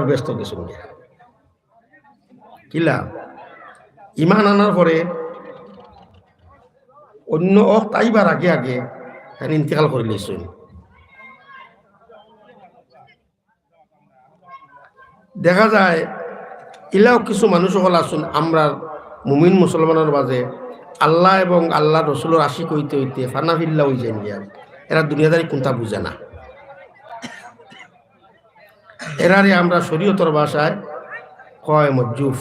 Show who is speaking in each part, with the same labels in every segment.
Speaker 1: আবার ব্যস্ত কিছু কিলা? ইমান আনার পরে অন্য অক তাইবার আগে আগে হ্যাঁ ইন্তেকাল করে লিছুন দেখা যায়, ইলাও কিছু মানুষ সকল আসুন আমরা মুমিন মুসলমানের মাঝে আল্লাহ এবং আল্লাহ রসুলের আশিক হইতে হইতে ফানাফিল্লা হই যান এরা দুনিয়াদারি কোনটা বুঝে না। এরারে আমরা শরীয়তর ভাষায় কয় মজ্জুফ?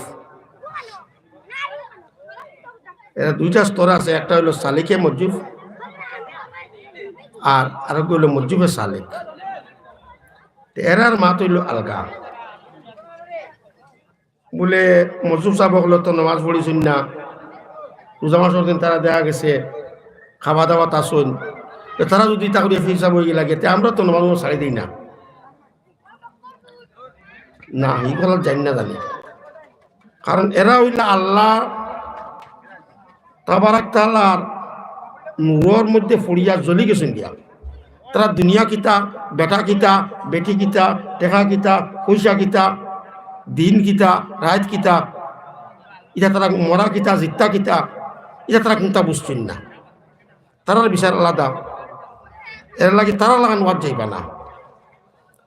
Speaker 1: এরা দুইটা স্তর আছে, একটা হইল সালিকে মজ্জুফ আর আরেকটা হইল মজ্জুফে সালিক। এরার মাত হইল আলগা। বলে মজুব সাহেব হলো তো নামাজ পড়িছুন না, রোজা মাসের দিন তারা দেখা গেছে, খাওয়া দাওয়া তাসুন তারা যদি তাহলে হিসাব হয়ে লাগে, তে আমরা তো নামাজ ছাড়ি দিই না। না এইগুলো জানি না জানি। কারণ এরা হইলে আল্লাহ তাবারাক তালার নূরের মধ্যে ফুড়িয়া জ্বলি গেছেন গিয়া। তারা দুনিয়া কিতা, বেটা কিতা, বেটি কিতা, টেকা কিতা, পয়সা কিতা, দিন কিতা, রাত কিতা এটা তারা মরা কিতা জিত্তা কিতা এটা তারা কোনটা বুঝছেন না। তারার বিচার আলাদা। এর লাগে তারা লাগান ওয়াজ যাইবা না।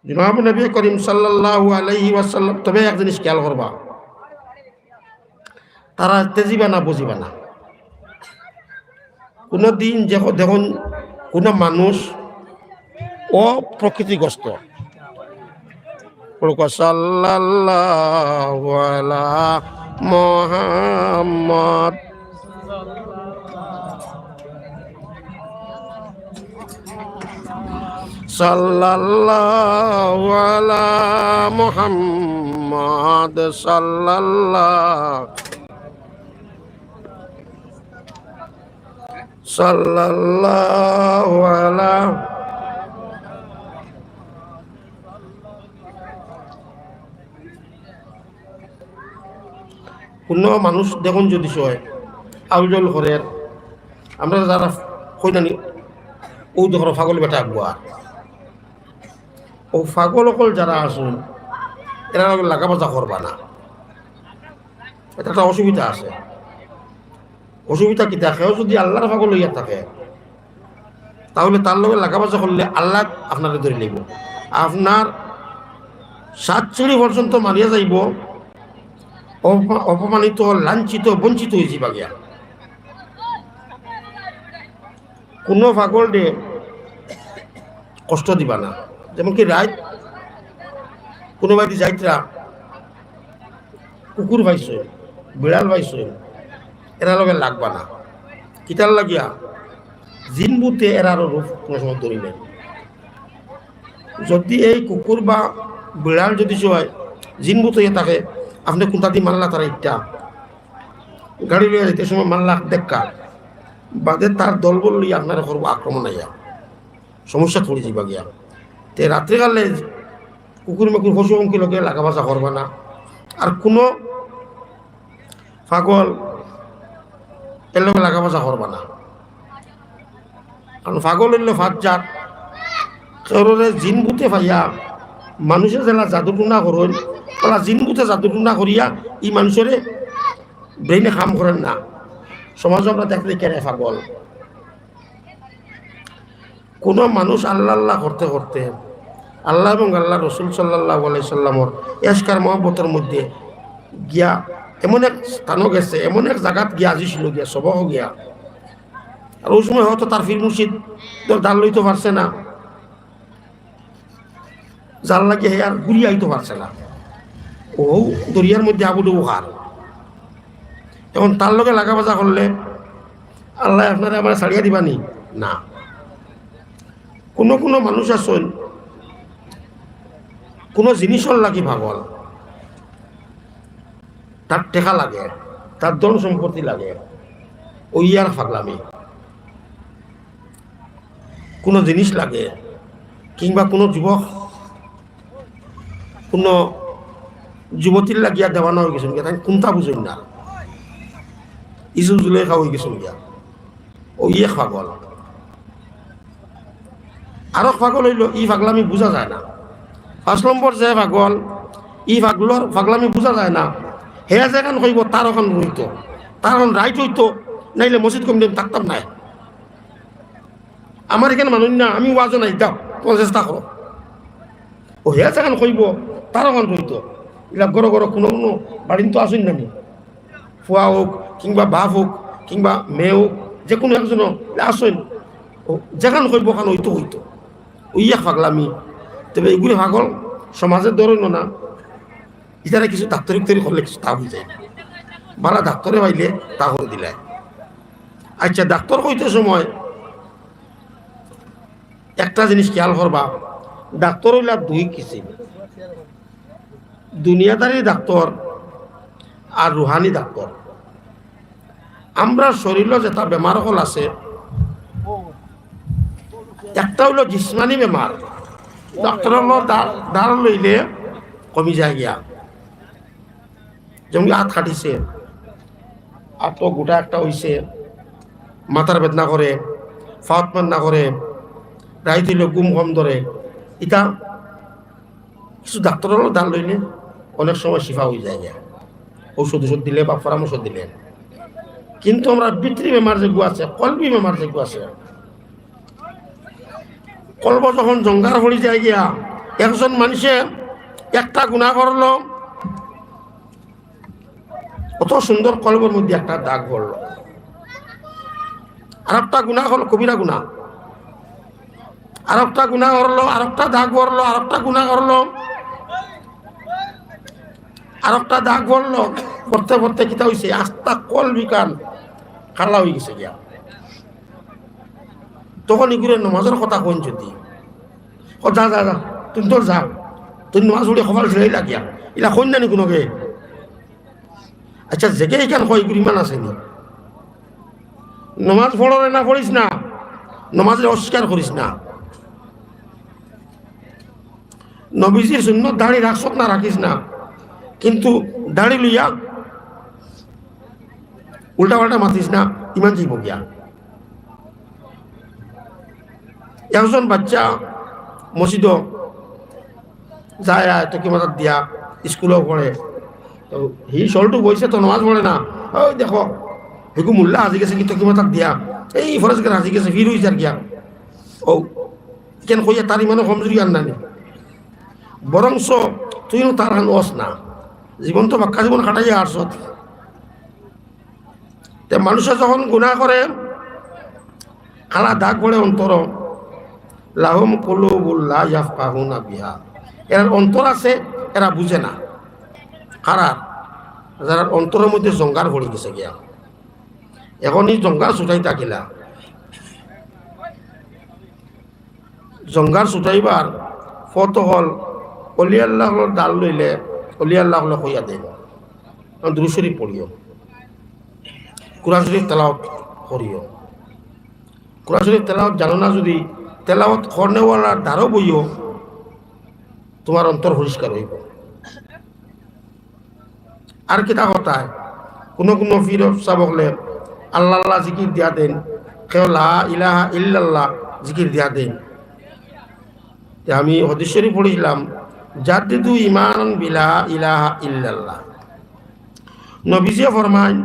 Speaker 1: জনাব নবী করিম সাল্লাল্লাহু আলাইহি ওয়াসাল্লাম, তবে এক জিনিস খেয়াল করবা, তারা তেজিবা না, বুঝিবা না। কোনো দিন দেখুন, কোনো মানুষ অপ্রকৃতিগ্রস্ত। মোহাম্মদ। সাল্লাল্লাহু আলা মোহাম্মদ সাল্লাল্লাহু সাল্লাল্লাহু কোনো মানুষ দেখুন যদি সয় আউজল ঘরের আমরা যারা কই নানি ও দেখো ফাগল বেটা আগুয়া ও ফাগল অকল যারা আসুন, এরা লাগা বাজা করবা না। এটা একটা অসুবিধা আছে। অসুবিধা কি? দেখেও যদি আল্লাহর ফাগল লইয়া থাকে, তাহলে তার লগে লাগাবাজা করলে আল্লাহ আপনাকে ধরে নিব। আপনার সাত চিড়ি পর্যন্ত মারিয়া যাইব অপমানিত, লাঞ্ছিত, বঞ্চিত হয়েছি বাগিয়া। কোনো পাগল ডে কষ্ট দিবা না। যেমন কি রাত কোনো বাড়ি যাইতরা, কুকুর পাইছ বিড়াল পাইছ এরা লগে লাগবা না। কিতার লাগিয়া, জিন বুতে এরারও রূপ কোনো সময় ধরিলেন যদি এই কুকুর বা বিড়াল যদি হয়, জিন বুতে থাকে, আপনি কোনটা দিয়ে মারলা তারা ইটা গাড়ি লইয়া যেতে সময় মারলা দেখা বাদে তার দল বল লইয়া আপনারা করব আক্রমণ আইয়া। সমস্যা পড়ে যাবা গিয়া। তে রাত্রিকালে কুকুর মেকুর পঙ্খী লোকে লাগাবাজা করবা না। আর কোনো ফাগল এর লোক লাগাবাজা করবা না। কারণ পাগল হইলে ফাঁক যাক কেউরে জিন বুতে পাইয়া মানুষের জেলা জাদুটুনা করেন ওরা জিন বুতে জাদুটুনা করিয়া ই মানুষের ব্রেইনে কাম করেন না। সমাজ আমরা দেখলে কেন পাগল কোনো মানুষ আল্লাহ আল্লাহ করতে করতে, আল্লাহ এবং আল্লাহ রসুল সাল্লাহ সাল্লামর এসকার মহব্বতের মধ্যে গিয়া এমন এক স্থানও গেছে, এমন এক জায়গাত গিয়া আজিছিল গিয়া সবহ গিয়া। আর ওই সময় হয়তো তার ফির মুর্শিদ ডাল লইতে পারছে না। জাল লাগে হে আর ঘুরিয়ে আইতে পারছে না। ও দরিয়ার মধ্যে আবু ডুবু খার এখন তার লগে লাগা বাজা করলে আল্লাহ আপনারা আমার ছাড়িয়া দিবানি? না। কোনো কোনো মানুষ আসন কোনো জিনিসর লাগি ভাগল। তার টেকা লাগে তার ধন সম্পত্তি লাগে ওই আর ফাগলামি। কোনো জিনিস লাগে, কিংবা কোনো যুবক কোনো যুবতীর লাগিয়া দেওয়ানো হয়ে গেছেন গিয়া তাই কোনটা বুঝেন না? ইজু জুলেখা হয়ে গেছেন গিয়া ওই এক পাগল আরও পাগল হইল, ই পাগলামি বোঝা যায় না। পাঁচ নম্বর যে পাগল, ই ফাগলোর ফাগলামি বোঝা যায় না। হে যেখান হইব তার ওখান রইত তার ওখান রাইট হইতো নাইলে মসজিদ কমিটি আমি থাকতাম নাই। আমার এখানে মানুষ না, আমি ওয়াজও নাই দাও তোমার চেষ্টা করো ও হে যেখান কইব তার ওখান রইত এগুলা গড় গড় কোনো কোনো বাড়িন তো আসুন নানি। ফুয়া হোক কিংবা বাপ হোক কিংবা মেয়ে হোক যে কোনো একজন আসুন ও যেখান হইব ওখান হইতো হইতো উইয়া ফাগলামি তবে এগুলি পাগল সমাজের ধরন না। ইতারা কিছু ডাক্তারিক তৈরি করলে কিছু তা বুঝে। বালা ডাক্তারে পাইলে তা করে দিলে। আচ্ছা ডাক্তার হইতে সময় একটা জিনিস খেয়াল করবা, ডাক্তার হইলা দুই কিসিম। দুনিয়াদারি ডাক্তার আর রুহানি ডাক্তার। আমরা শরীরে যেটা বেমার হল আছে একটা হইল জিসমানি বেমার ডাক্তার দ্বার লইলে কমি যায় গিয়া। যেমন হাত খাটিছে হাত তো গোটা একটা হইছে। মাথার বেদনা করে ফাওয়াত বেদনা করে রাইত হইলে গুম কম ধরে। ইটা কিছু ডাক্তারেরও দান লইলে অনেক সময় শিফা হয়ে যায় গিয়া। ঔষধ ওষুধ দিলে বা পরামর্শ দিলে। কিন্তু আমরা বিত্রি বেমার যেগুলো আছে, কলবি বেমার যেগুলো আছে কলব যখন জঙ্গার হয়ে যায় গিয়া। একজন মানুষে একটা গুণা করল কত সুন্দর কলবের মধ্যে একটা দাগ পড়ল আর একটা গুণা হলো কবিরা গুণা। আর একটা গুণা করল আর একটা দাগ পড়ল আর একটা গুণা করল আর একটা দাগ পড়ল পড়তে পড়তে কিতা হয়েছে আস্তা কল বিকান খালা হয়ে গেছে গিয়া। তখন এগুলো নমাজের কথা কোন যদি। ও যা যা যা, তুমি তোর যা তুই নমাজ উড়ে সকাল ছেড়ে লাগিয়া। এলা কইন নানি কোনোকে? আচ্ছা জেগে এখান হয় এগুলো ইমান আছে নি? নমাজ পড়রে না পড়িস না? নমাজে অস্বীকার করিস না? নবীজির শূন্য দাড়ি রাখছ না রাখিস না? কিন্তু দাড়ি লইয়া উল্টা পাল্টা মাতিস না? ইমান যাইব গিয়া। একজন বাচ্চা মসজিদ যায় তো কিমাত দিয়া স্কুলেও পড়ে তো সি চলটো বইছে তো নমাজ পড়ে না। ওই দেখো সেগু মূল্য হাজি গেছে কিন্তু কিমাত দিয়া এই ফরেজ গেছে হাজি গেছে ফির হয়েছে আর গিয়া। ও কেন কইয়া তার ইমানো কমজুরি আর নানি। বরংস তুইও তার হান অস না। জীবন তো বাক্কা জীবন কাটাইয়া আসত তে মানুষে যখন গুণা করে কালা দাগ পড়ে অন্তর লাহম কলুবুল্লাহ ইয়াফকাহুনা বিহা। এর অন্তর আছে, এরা বুঝে না। কারার? যারা অন্তরের মধ্যে জঙ্গার পড়ে গেছে গিয়া। এখন এই জঙ্গার ছুটাই থাকিলা জঙ্গার ছুটাইবার ফত হল অলি আল্লাহর ডাল লইলে অলি আল্লাহ হলে কইয়া দেন দ্রুশরী পড়িও কোরআন শরীফ তেলাওয়াত করিও কোরআন শরীফ তেলাওয়াত জানো না যদি তেলাওয়াত কর্নেওয়ালার দ্বারও বইও তোমার অন্তর পরিষ্কার হইব। আর কিতা হতায়? কোনো কোনো ফির সাহ বলে, আল্লাহ জিকির দিয়া দেন। কেউ লা ইলাহা ইল্লাল্লাহ জিকির দিয়া দেন। তে আমি হদিশ্বরী পড়েছিলাম জাদ্দিদু ইমান বিলা ইলাহা ইল্লাল্লাহ। নবীজিয়ে ফরমায়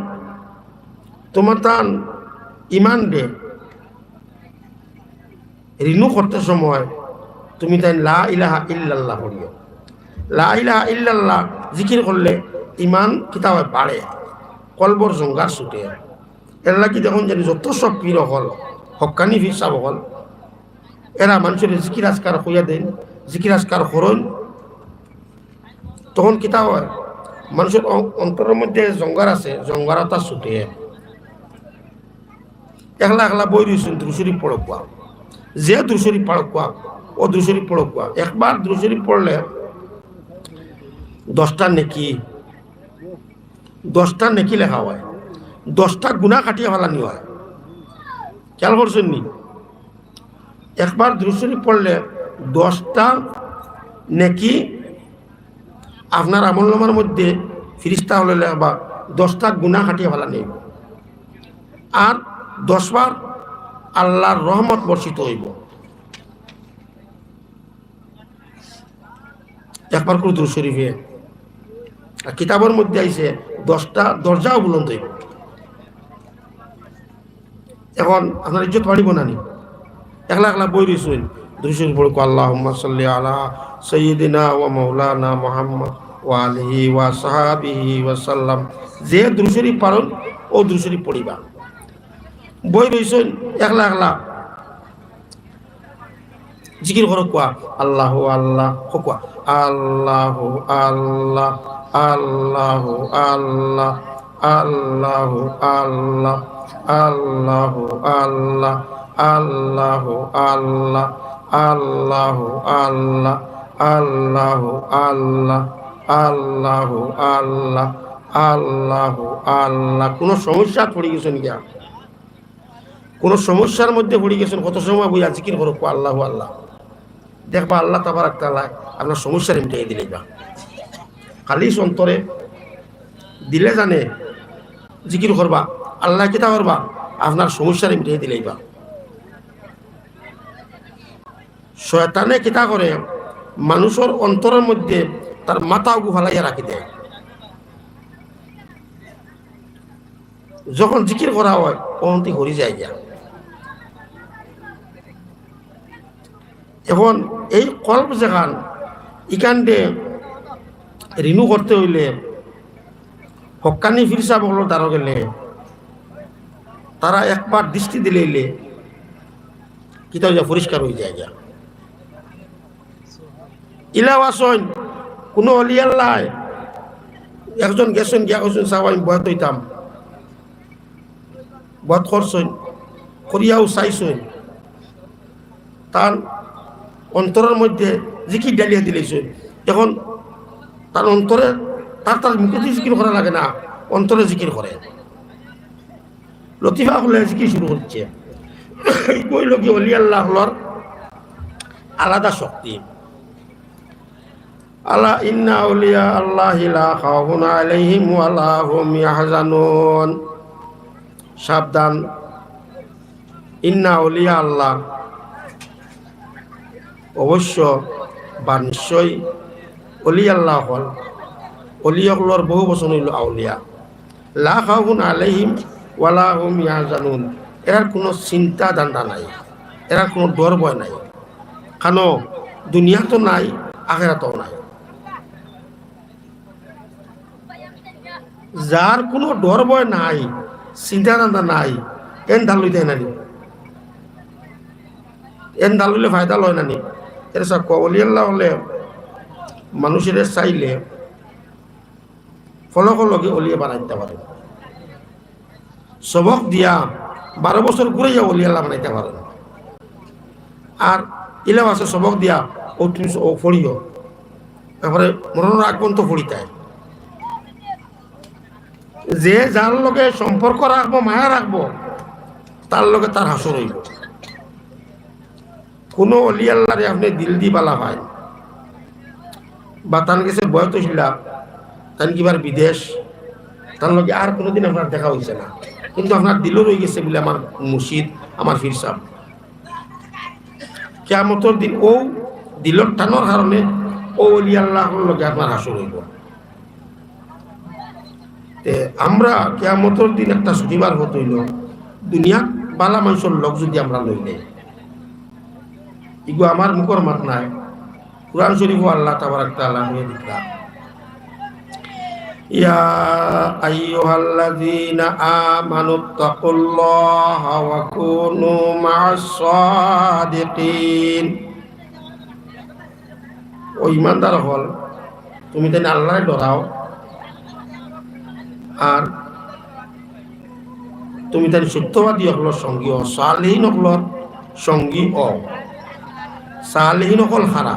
Speaker 1: তোমার তান ইমান দে। রিনু করতে সময় তুমি তাই লা ইলাহা ইল্লাল্লাহ পড়িও। লা ইলাহা ইল্লাল্লাহ জিকির করলে ইমান কিতাব বাড়ে, কলবর জঙ্গার ছুটে। এর লাগি দেখুন জানি যত সব পীর হল হকানি ফির সাব হল এরা মানুষের জিকির আজকার হইয়া দেন, জিকির আজকার করুন। তখন কিতা হয়, মানুষের অন্তরের মধ্যে জঙ্গার আছে, জঙ্গারতা ছুটে। একলা একলা বই রয়েছেন দ্রুশরী পড়কুয়া যে দ্রুশরী পড়কুয়া ও দ্রুশরী পড়কুয়া একবার দ্রুশরী পড়লে দশটা নেকি দশটা নেকি লেখা হয়, দশটা গুণা কাটিয়ে ফেলানি হয়। খেয়াল করছেন নি? একবার দ্রুশরী পড়লে দশটা নেকি আপনার আমলনামার মধ্যে ফিরিস্তা হলে বা দশটা গুণা কাটিয়ে ফেলানি। আর দশবার আল্লাহর রহমত বর্ষিত হইব। একবার করে দুরু শরীফে কিতাবের মধ্যে আইছে, দশটা দরজাও বুলন্ত হইব। এখন আপনার ইজ্জত পারিব না নি? একলা একলা বই রইছেন। দুশোর পড়ে আল্লাহ সাল্লি আলা সৈয়দিনা ও মৌলানা মোহাম্মদ ওয়া ওয়া সাহাবিহি ওয়া সাল্লাম। যে দ্রুশরী পারন, ও দ্রুশরী পড়িবা। বই রইছেন একলা একলা। জিকির করো কোয়া, আল্লাহ আল্লাহ কোয়া, আল্লাহ আল্লাহ আল্লাহ আল্লাহ আল্লাহ আল্লাহ আল্লাহ আল্লাহ আল্লাহ আল্লাহ আল্লাহ আল্লাহ আল্লাহ আল্লাহ আল্লাহ আল্লাহ আল্লাহ আল্লাহ। কোনো সমস্যা পড়ে গেছেন গিয়া কোন সমস্যার মধ্যে পড়ে গেছেন, কত সময় বই জিকির করো? আল্লাহ আল্লাহ। দেখবা আল্লাহ তাবার একটা আপনার সমস্যার মিটাই দিলে বা। খালি অন্তরে দিলে জানে জিকির করবা, আল্লাহ কিতা করবা, আপনার সমস্যার মিটাই দিলেই বা। শয়তানে কিতা করে? মানুষের অন্তরের মধ্যে তার মাথা উগু ফালাইয়া রাখি দেয়। যখন জিকির করা হয়, অন্তি হরি যায় গিয়া। এখন এই কল্প যেখান ইকানডে রিনু করতে হইলে, হকানি ফিরসা বলো তারও গেলে তারা একবার দৃষ্টি দিলে এলে কিতা যা পরিষ্কার হয়ে যায় গিয়া। ইলাও আসন কোনো অলিয়াল্লাহ একজন গেছেন গিয়া কছেন চাও আমি বয়াত হইতাম। বধ করছেন, করিয়াও চাইছেন। তার অন্তরের মধ্যে জিকির ডালিয়া দিলেছেন এখন তার অন্তরে, তার তার মুখে জিকির করা লাগে না, অন্তরে জিকির করে। লতিফা হলে জিকির শুরু হচ্ছে। অলি আল্লাহ আলাদা শক্তি। আলা ইন্না আল্লাহ সাবধান। ইন্না অলিয়া আল্লাহ অবশ্য বা নিশ্চয় অলি আল্লাহ হল অলিয়কলর বহু বচন হইল আউলিয়া। লা খাউন আলাইহিম ওয়ালা হুম ইয়া জানুন এরার কোনো চিন্তা দান্দা নাই এরার কোনো ডর ভয় নাই। খানো দুনিয়া তো নাই আখেরাতও নাই। যার কোনো ডর ভয় নাই, চিন্তা দান্দা নাই, এন ধান লইতে নানি। এন ধান লইলে ফায়দা লয় নানি। এর সব কবলি আল্লাহ হলে মানুষের চাইলে ফলক লগে অলিয়ে বানাইতে পারে। সবক দিয়া বারো বছর ঘুরে যা অলি আল্লাহ বানাইতে পারে। আর ইলাম আছে সবক দিয়া ও তুমি ও ফড়িও। তারপরে মরণের আগ পর্যন্ত ফড়িতায়। যে যার লগে সম্পর্ক রাখব, মায়া রাখব, তার লগে তার হাসর হইব। কোনো অলি আল্লাহরে আপনি দিল দি পালা হয় বা তার কাছে বয়স ছিল তার কিবার বিদেশ? তার লগে আর কোনোদিন আপনার দেখা হয়েছে না। কিন্তু আপনার দিলও রয়ে গেছে বলে আমার মুর্শিদ, আমার ফির সাহ। কেমতর দিন ও দিলর টানোর কারণে ও অলি আল্লাহর লগে আপনার হাসর হইব। তে আমরা কেয়ামতর দিন একটা ছুটিবার হত দুনিয়া বালা মানুষের লোক যদি আমরা লই নেই। ইগো আমার মুখর মাত নাই। কোরআন শরীফ আল্লাহ তাবার একটা আল্লাহ নিয়ে দিকরা ইয়া আইয়ুহাল্লাযীনা আমানু তাকুল্লাহা ওয়া কুনু মা'আস সাদিকিন। ও ইমানদার হল, তুমি তাই আল্লাহর ডরাও, আর তুমি তার সত্যবাদী অকলর সঙ্গী অ সালহীন অকলর সঙ্গী অ সালহীন অকল হারা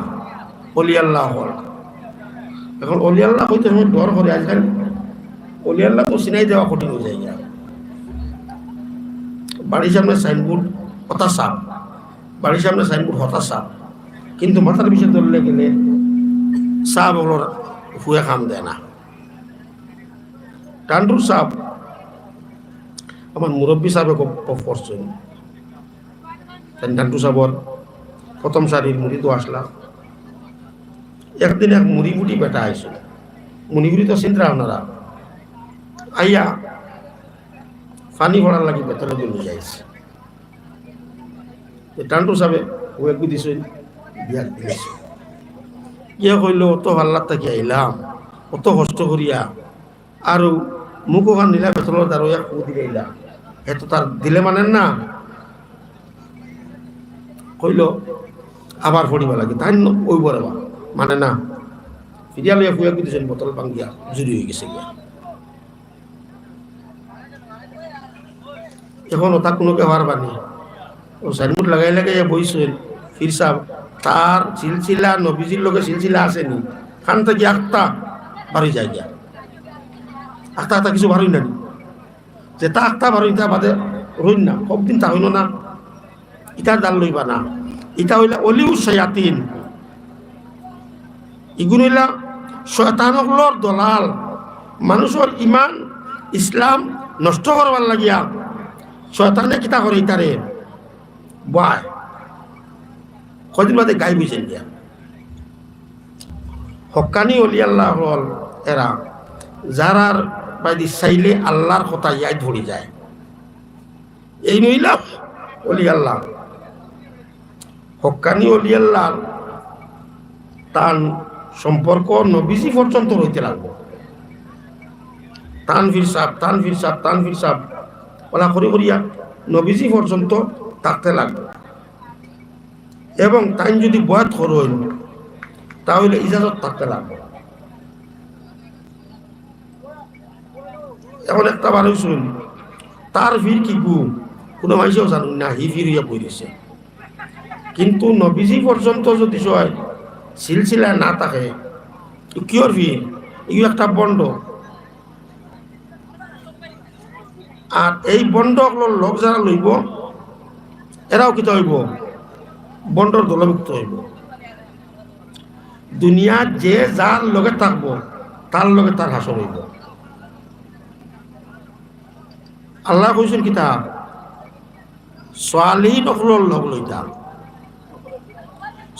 Speaker 1: অলি আল্লাহ হল। এখন অলি আল্লাহ হইতে সময় ডর করে, আজকাল অলি তো চিনাই দেওয়া কঠিন হয়ে যায়। বাড়ির সামনে সাইনবোর্ড হতাশা বাড়ির সামনে সাইনবোর্ড হতাশা কিন্তু মাথার বিষয় ধরলে গেলে চাহ বলর হুয়ে খাম দেয় না। টান্ডুর সাহ আমার মুরব্বী সাহেব পড়ছেন টান্ডু সাহর প্রথম সারির মুড়ি তো আসলা একদিন এক মুড়ি মুড়ি বেটা আইছিল। মণিপুরি তো চিন্তা আপনারা আইয়া ফানি ভরার লাগি বেতনের জন্য যাইছে। টান্টু সাবে ও একটু দিছে। ইয়ে কইল, অত ভাল্লার থাকি আইলাম অত কষ্ট করিয়া আর মুখ ওখান নিলা বেতনের দ্বারা এক কু দিলে আইলা এত তার দিলে মানেন না? কইল আবার ফড়িবা লাগে। তাই ওই বরে মানে না, ফিরিয়া লইয়া ফুয়া দিয়েছেন বোতল ভাঙ্গিয়া জুড়ি হয়ে গেছে গিয়া। এখন ওটা কোনো কেবার বানি ও সাইনবোর্ড লাগাই লাগাই বইছেন ফির সাহ, তার সিলসিলা, নবীজির লোকে সিলসিলা আসেনি। খান থেকে আটটা বাড়ি যায় গিয়া। আটটা আটটা কিছু বাড়ই না যে তা আটটা বারো ইটা বাদে রইন না সব দিন তা হইল না ইটার ডাল লইবা না। ইটা হইলা অলিউ সয়াতিন ইগুন হইলা শয়তানকলর দলাল। মানুষের ইমান, ইসলাম নষ্ট করবার লাগিয়া শয়তানে কিতা করে ইতারে? বয় কদিন বাদে গাই বুঝেন দিয়া হকানি অলি আল্লাহ হল এরা, যারার বাইদি চাইলে আল্লাহর কথা ইয়াই ধরি যায়। এই নইলা অলি আল্লাহ হকানি অলি তান সম্পর্ক নবীজি পর্যন্ত রইতে লাগবো। তানভীর সাহ তানভীর সাহ তানভীর সাহ ওলা করি করিয়া নবীজি পর্যন্ত থাকতে লাগবে। এবং তাই যদি বয়াত করইন তাহলে ইজাজত থাকতে লাগবে। এখন একটা মানুষ শুন তার ভিড় কি গু কোনো মানুষও জানুন না, হি ফিরিয়া পড়েছে। কিন্তু নবীজি পর্যন্ত যদি হয় সিলসিলা না থাকে কিয়র ভিড় এগুলো একটা বন্ড আর এই বন্ডগুলোর লোক যারা লইব, এরাও কিতা হইব বন্ডর দলভুক্ত হইব। দুনিয়াত যে যার লগে থাকব তার লগে তার হাসর হইব। আল্লাহ কইছেন কিতা ছোৱালী নকলৰ লগ লইতা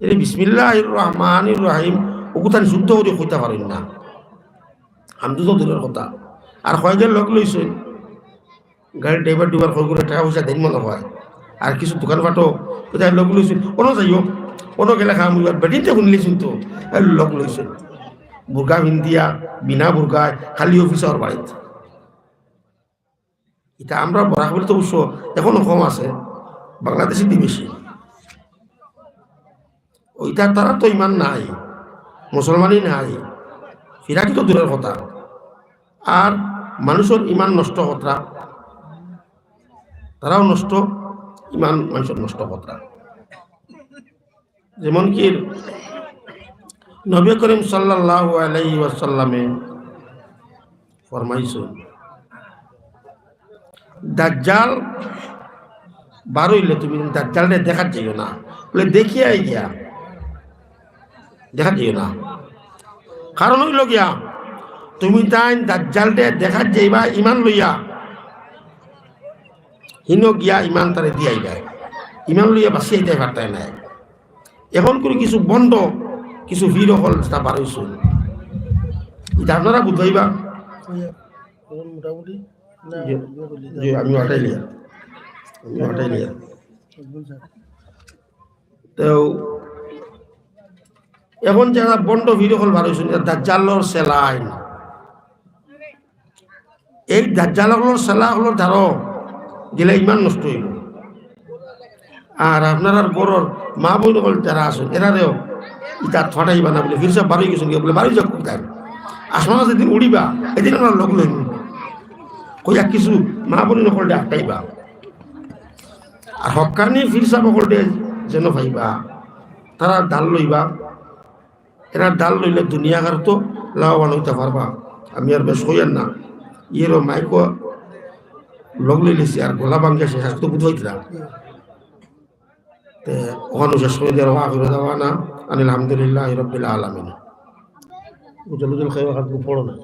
Speaker 1: এই বিসমিল্লাহ রহমান রাহিম ওকুতান শুদ্ধ করে কইতে পারেন না। আমি তো দূরের কথা। আর কয়জন লোক লইছেন। গাড়ির ড্রাইভার ডুবার কই করে টাকা পয়সা দেন মনে হয়। আর কিছু দোকানপাটও কোথায় লোক লইছেন? কোনো যাইও কোনো গেলে খাম বেটিনতে শুনলিছেন তো। লোক লইছেন। বুর্গা ভিন্দিয়া বিনা বুর্গায়, খালি অফিসর বাড়িত। এটা আমরা বরাকবির তো অবশ্য এখনও কম আছে। বাংলাদেশে বেশি। ওইটা তারা তো ইমান নাই, মুসলমানই নাই। ফিরাকি তো দূরের কথা? আর মানুষের ইমান নষ্ট কথা তারাও নষ্ট, ইমান মানুষের নষ্ট কথা যেমন কি নবী করিম সাল্লাহ আলাই ফরমাইছেন দাজ্জাল বারইলে তুমি দাজ্জালটা দেখার যাইও না। বলে দেখিয়ে গিয়া দেখা যাইও না। কারণ হইল গিয়া তুমি তাই দাজ্জালটা দেখার যাইবা ইমান লইয়া। হিন গিয়া ইমান তারে দিয়াই যায় ইমান লইয়া বাঁচিয়ে দেয় পারতাই নাই। এখন করে কিছু বন্ধ কিছু ভিড় হল তা বারইছো এটা আপনারা বুঝাইবা আমি হটাই লিয়া। আমি হটাই লিয়া। তো এখন যারা বন্ড ভিড় হল বার হয়েছে দাজ্জালর সেলাইন এই দাজ্জালগুলোর সেলাগুলোর ধারো, গেলে ইমান নষ্ট হইল। আর আপনার গরর মা বোন হল যারা আছেন, এরারেও ইটা ফাটাইবা বানা বলে ফিরসা বারোই গেছেন বলে বারোই যাক কোথায়? আসমান যেদিন উড়িবা, এদিন আমরা লগ লইব। কইয়া কিছু মা বোন নকলটা আটকাইবা আর হকানি ফিরসা নকলটে যেন পাইবা তারা ডাল লইবা। এরা ডাল লইলে দুনিয়া কার তো লাভবান হইতে পারবা। আমি আর বেশ হইয়ার না। ইয়েরও মাইকো লগ লইলেছি আর গোলা ভাঙ্গে শেষ তো তে ওখানে শেষ করে দেওয়ার হওয়া করে দেওয়া না। আনি আলহামদুলিল্লাহ রবিল আলমিন। উজল উজল খাই পড়ো না।